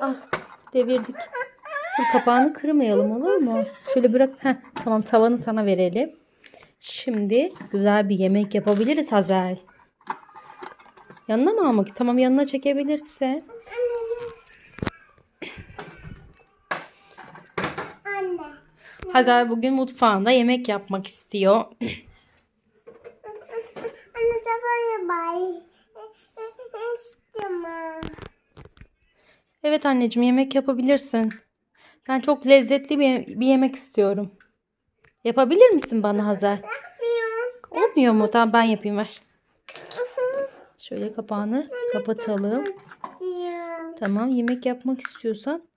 Aa, devirdik. Dur, kapağını kırmayalım olur mu? Şöyle bırak. Heh, tamam tavanı sana verelim. Şimdi güzel bir yemek yapabiliriz Hazel. Yanına mı almak? Tamam yanına çekebilirsin. Hazel bugün mutfağında yemek yapmak istiyor. Anne de böyle bay. İstemem. Evet anneciğim yemek yapabilirsin. Ben çok lezzetli bir, bir yemek istiyorum. Yapabilir misin bana? Yapmıyorum. Olmuyor mu? Tamam ben yapayım ver. Şöyle kapağını kapatalım. Tamam yemek yapmak istiyorsan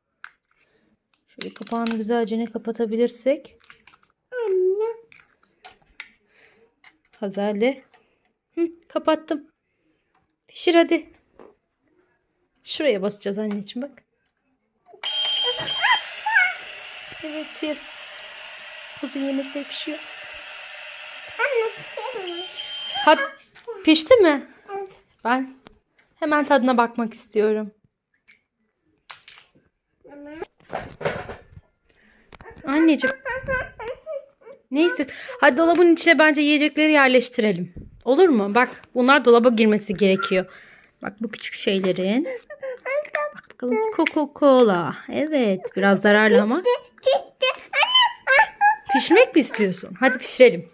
şöyle kapağını güzelce ne kapatabilirsek Anne. Hazel'le Hı, kapattım. Pişir hadi. Şuraya basacağız anneciğim bak. Evet yes. Kızın yemekleri pişiyor. Anne pişirme. Hat pişti mi? Ben hemen tadına bakmak istiyorum. Anneciğim. Ne istiyorsun? Hadi dolabın içine bence yiyecekleri yerleştirelim. Olur mu? Bak bunlar dolaba girmesi gerekiyor. Bak bu küçük şeylerin. Bak bakalım. Coca-Cola. Evet. Biraz zararlı ama. Pişirmek mi istiyorsun? Hadi pişirelim.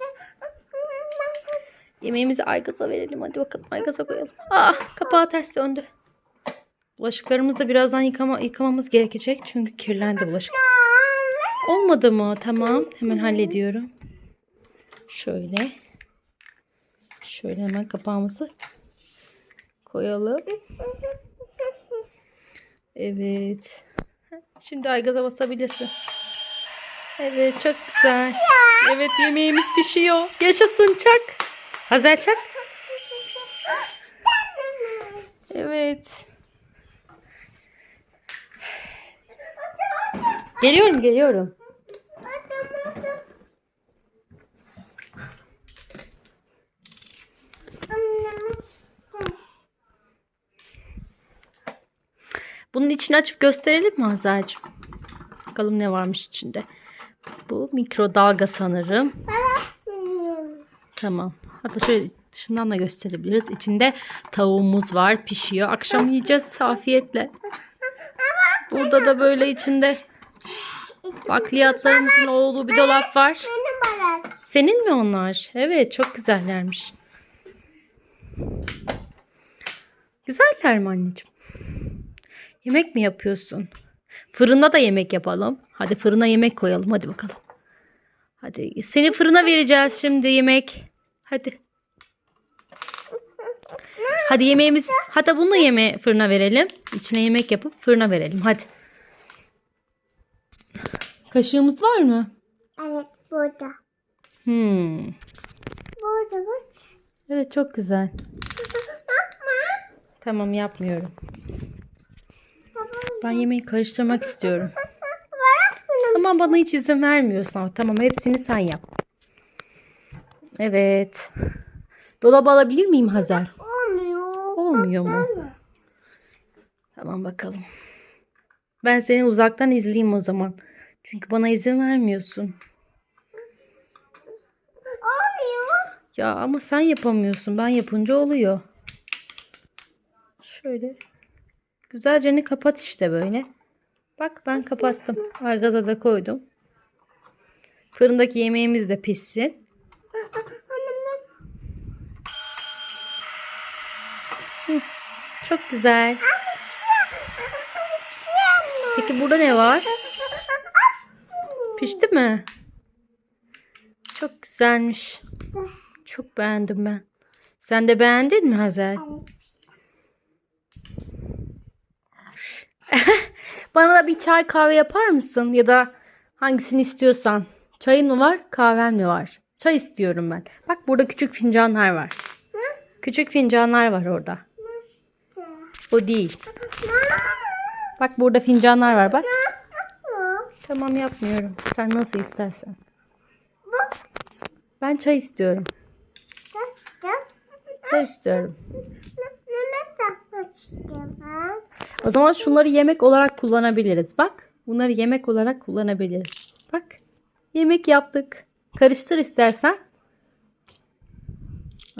Yemeğimizi Aygaz'a verelim. Hadi bakalım Aygaz'a koyalım. Ah kapağı ters döndü. Bulaşıklarımızı da birazdan yıkama, yıkamamız gerekecek. Çünkü kirlendi bulaşık. Olmadı mı? Tamam. Hemen hallediyorum. Şöyle. Şöyle hemen kapağımızı koyalım. Evet. Şimdi Aygaz'a basabilirsin. Evet çok güzel. Evet yemeğimiz pişiyor. Yaşasın çak. Hazel çak. Evet. Geliyorum geliyorum. Bunun içini açıp gösterelim mi Hazel'cim? Bakalım ne varmış içinde. Bu mikrodalga sanırım. Tamam. Hatta şöyle dışından da gösterebiliriz. İçinde tavuğumuz var. Pişiyor. Akşam yiyeceğiz afiyetle. Burada da böyle içinde bakliyatlarımızın olduğu bir dolap var. Senin mi onlar? Evet çok güzellermiş. Güzeller mi anneciğim? Yemek mi yapıyorsun? Fırında da yemek yapalım. Hadi fırına yemek koyalım. Hadi bakalım. Hadi seni fırına vereceğiz şimdi yemek. Hadi. Hadi yemeğimiz. Hatta bunu yeme fırına verelim. İçine yemek yapıp fırına verelim. Hadi. Kaşığımız var mı? Evet burada. Hmm. Burada bak. Evet çok güzel. Tamam yapmıyorum. Ben yemeği karıştırmak istiyorum. Ama bana hiç izin vermiyorsun ama tamam hepsini sen yap. Evet. Dolaba alabilir miyim Hazel? Olmuyor. Olmuyor mu? Tamam bakalım. Ben seni uzaktan izleyeyim o zaman. Çünkü bana izin vermiyorsun. Olmuyor. Ya ama sen yapamıyorsun. Ben yapınca oluyor. Şöyle. Güzelce ne kapat işte böyle. Bak ben kapattım. Argaza da koydum. Fırındaki yemeğimiz de pişsin. Çok güzel. Peki burada ne var? Pişti mi? Çok güzelmiş. Çok beğendim ben. Sen de beğendin mi Hazel? Bana da bir çay kahve yapar mısın? Ya da hangisini istiyorsan. Çayın mı var, kahven mi var? Çay istiyorum ben. Bak burada küçük fincanlar var. Küçük fincanlar var orada. O değil. Bak burada fincanlar var bak. Tamam yapmıyorum. Sen nasıl istersen. Ben çay istiyorum. Çay istiyorum. O zaman şunları yemek olarak kullanabiliriz. Bak. Bunları yemek olarak kullanabiliriz. Bak. Yemek yaptık. Karıştır istersen.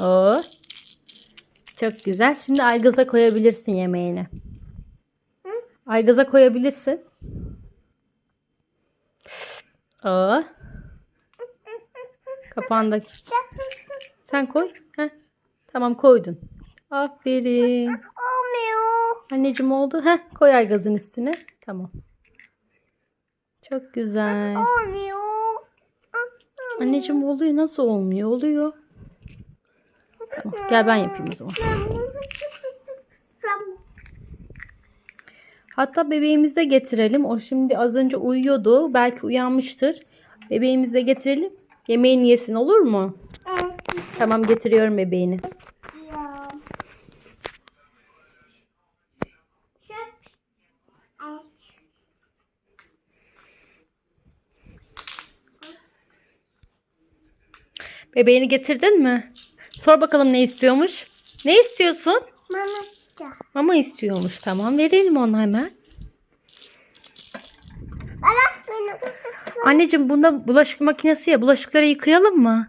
Oo. Çok güzel. Şimdi aygaza koyabilirsin yemeğini. Aygaza koyabilirsin. Oo. Kapağında. Sen koy. Heh. Tamam koydun. Aferin. Anneciğim oldu. Heh, koy aygazın üstüne. Tamam. Çok güzel. Olmuyor. Anneciğim oluyor. Nasıl olmuyor? Oluyor. Tamam. Gel ben yapayım o zaman. Hatta bebeğimizi de getirelim. O şimdi az önce uyuyordu. Belki uyanmıştır. Bebeğimizi de getirelim. Yemeğini yesin olur mu? Evet. Tamam getiriyorum bebeğini. Ya. Şak. Evet. Bebeğini getirdin mi? Sor bakalım ne istiyormuş? Ne istiyorsun? Mama sıcak. Mama istiyormuş. Tamam verelim ona hemen. Bana benim. Anneciğim bunda bulaşık makinesi ya. Bulaşıkları yıkayalım mı?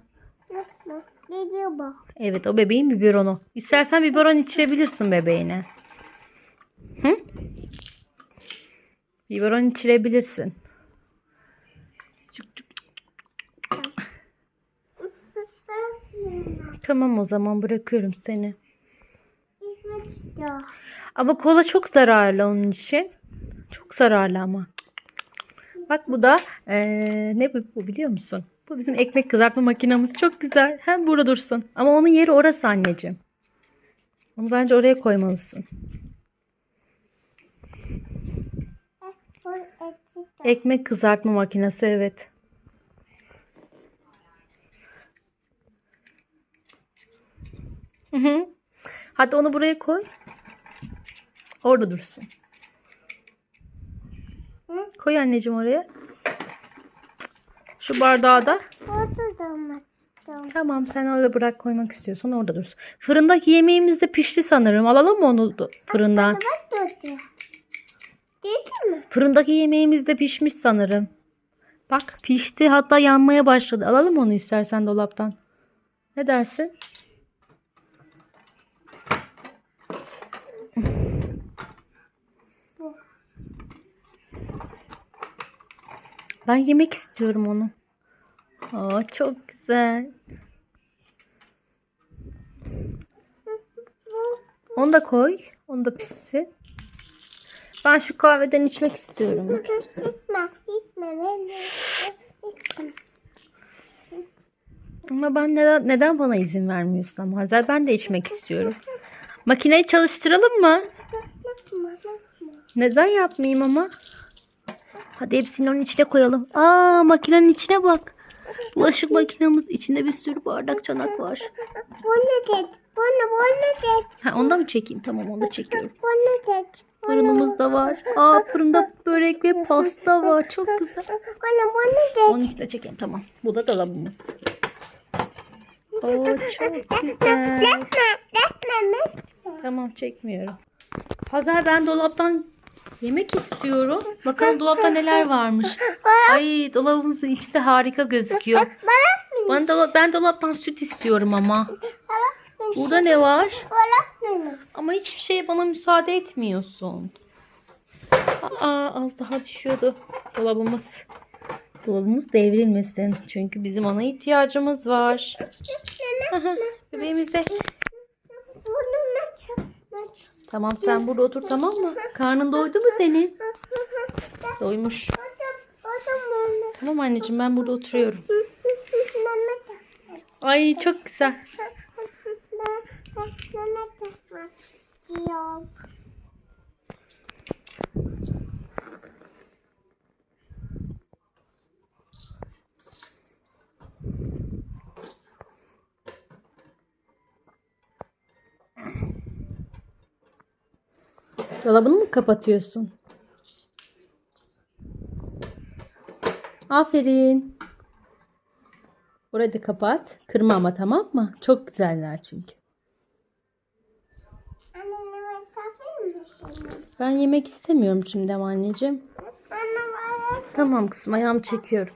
Bak. Evet o bebeğin biberonu. İstersen biberon içirebilirsin bebeğine. Hı? Biberon içirebilirsin. Tamam o zaman bırakıyorum seni. Ama kola çok zararlı onun için. Çok zararlı ama. Bak bu da eee, ne bu, bu biliyor musun? Bu bizim ekmek kızartma makinamız. Çok güzel. Hem burada dursun. Ama onun yeri orası anneciğim. Onu bence oraya koymalısın. De. Ekmek kızartma makinesi evet. Hı hı. Hadi onu buraya koy. Orada dursun. Hı? Koy anneciğim oraya. Şu bardağı da. Orada da mı? Tamam. Sen orada bırak koymak istiyorsan orada dursun. Fırındaki yemeğimiz de pişti sanırım. Alalım mı onu da fırından? Bak durdu. Değil mi? Fırındaki yemeğimiz de pişmiş sanırım. Bak pişti hatta yanmaya başladı. Alalım onu istersen dolaptan. Ne dersin? Ben yemek istiyorum onu. Aa, çok güzel. Onu da koy. Onu da pişsin. Ben şu kahveden içmek istiyorum. Gitme. Gitme. Ben de içtim. Ama ben neden, neden bana izin vermiyorsun ama Hazel? Ben de içmek istiyorum. Makineyi çalıştıralım mı? Neden yapmayayım ama? Hadi hepsini onun içine koyalım. Aa makinenin içine bak. Bulaşık makinemiz içinde bir sürü bardak çanak var. Bunu geç. Bunu bunu geç. Ha, onda mı çekeyim? Tamam onu da çekiyorum. Bunu geç. Fırınımız da var. Aa fırında börek ve pasta var. Çok güzel. Bunu bunu geç. Onun içine çekeyim tamam. Bu da dolabımız. Oo çok güzel. Tamam çekmiyorum. Hazal ben dolaptan yemek istiyorum. Bakalım dolapta neler varmış. Ay dolabımızın içi de harika gözüküyor. Ben, dola- ben dolaptan süt istiyorum ama. Burada ne var? Bana Ama hiçbir şeye bana müsaade etmiyorsun. Aa az daha düşüyordu dolabımız. Dolabımız devrilmesin. Çünkü bizim ona ihtiyacımız var. Aha, Bebeğimiz de. Bunu aç. Aç. Tamam sen burada otur tamam mı? Karnın doydu mu senin? Doymuş. Tamam anneciğim ben burada oturuyorum. Ay çok güzel. Dolabını mı kapatıyorsun? Aferin. Orayı da kapat. Kırma ama tamam mı? Çok güzeller çünkü. Anne ne var kahve Ben yemek istemiyorum şimdi ama anneciğim. Anne. Tamam kızım ayağımı çekiyorum.